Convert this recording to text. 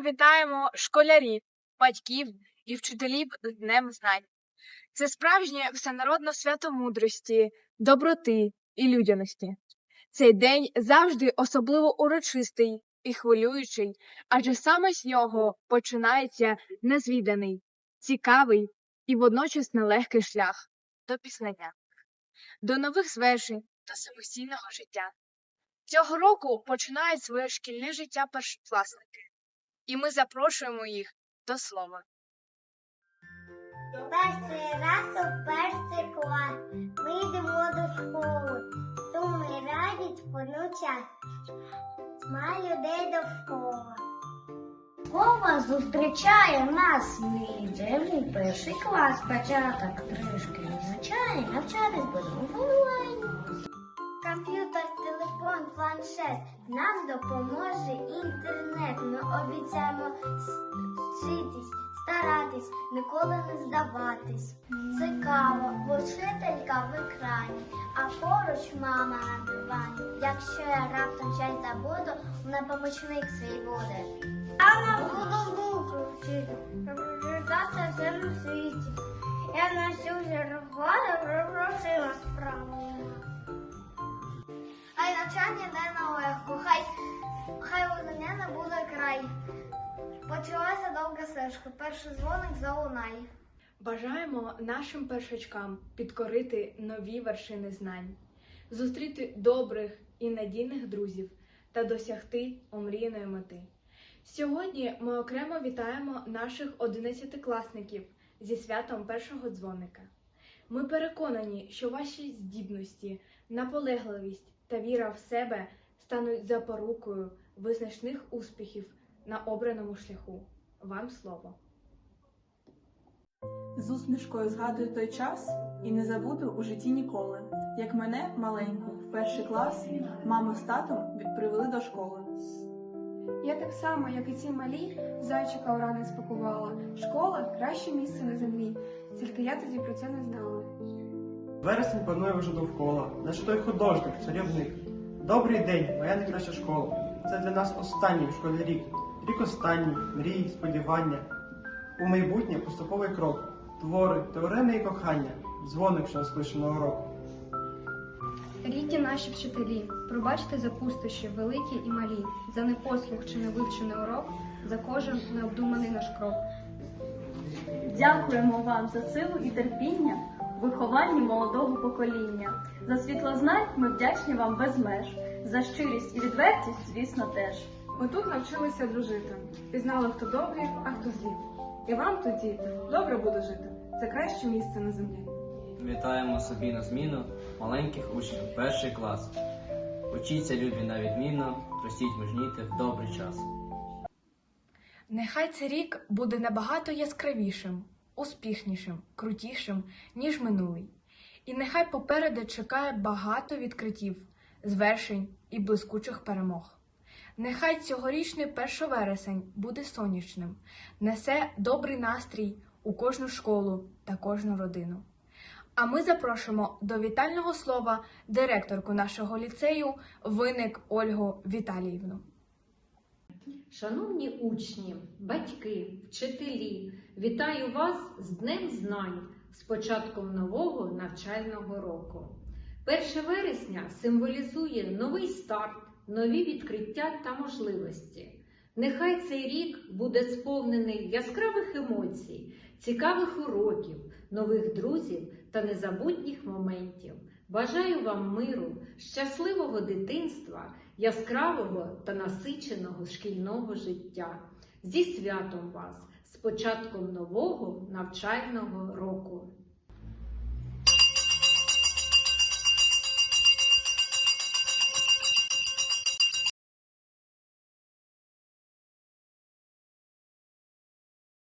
вітаємо школярів, батьків і вчителів з Днем Знань. Це справжнє всенародне свято мудрості, доброти і людяності. Цей день завжди особливо урочистий і хвилюючий, адже саме з нього починається незвіданий, цікавий і водночас нелегкий шлях до пізнання, до нових звершень та самостійного життя. Цього року починають своє шкільне життя першокласники, і ми запрошуємо їх до слова. Перший раз у перший клас. Ми йдемо до школи. Тому радять понучать. Ма людей довкола. Школа зустрічає нас. Йдемо перший клас. Початок трішки визначає. Навчатись будемо в онлайні. Комп'ютер, телефон, планшет. Нам допоможе інтернет. Ми обіцяємо вчитись, старатись, ніколи не здаватись. Цікаво, бо вчителька в екрані, а поруч мама на дивані. Якщо я раптом щось забуду, вона помічник свій буде. Я буду навчання не нелегко, хай, хай вогнення не буде край. Почалася довга стежка, перший дзвоник залунає. Бажаємо нашим першачкам підкорити нові вершини знань, зустріти добрих і надійних друзів та досягти омріяної мети. Сьогодні ми окремо вітаємо наших одинадцятикласників зі святом першого дзвоника. Ми переконані, що ваші здібності, наполегливість та віра в себе стануть запорукою визначних успіхів на обраному шляху. Вам слово. З усмішкою згадую той час і не забуду у житті ніколи, як мене маленьку в перший клас мама з татом відпривели до школи. Я так само, як і ці малі, зайчика уранок спакувала. Школа краще місце на землі. Тільки я тоді про це не знала. Вересень панує вже довкола, наш той художник, чарівник. Добрий день, моя найкраща школа. Це для нас останній в школі рік. Рік останній, мрії, сподівання. У майбутнє поступовий крок. Твори, теореми і кохання, дзвоник, що нас на урок. Рідні наші вчителі, пробачте за пустощі великі і малі, за непослух чи невивчений урок, за кожен необдуманий наш крок. Дякуємо вам за силу і терпіння вихованні молодого покоління. За світло знань ми вдячні вам без меж. За щирість і відвертість, звісно, теж. Ми тут навчилися дружити. Пізнали, хто добрий, а хто злий. І вам тут, діти, добре буде жити. Це краще місце на землі. Вітаємо собі на зміну маленьких учнів, перший клас. Учіться, любі, на відміну, ростіть мужніти в добрий час. Нехай цей рік буде набагато яскравішим, успішнішим, крутішим, ніж минулий. І нехай попереду чекає багато відкриттів, звершень і блискучих перемог. Нехай цьогорічний 1 вересень буде сонячним, несе добрий настрій у кожну школу та кожну родину. А ми запрошуємо до вітального слова директорку нашого ліцею Виник Ольгу Віталіївну. Шановні учні, батьки, вчителі, вітаю вас з Днем Знань, з початком нового навчального року. 1 вересня символізує новий старт, нові відкриття та можливості. Нехай цей рік буде сповнений яскравих емоцій, цікавих уроків, нових друзів та незабутніх моментів. Бажаю вам миру, щасливого дитинства, яскравого та насиченого шкільного життя. Зі святом вас, з початком нового навчального року.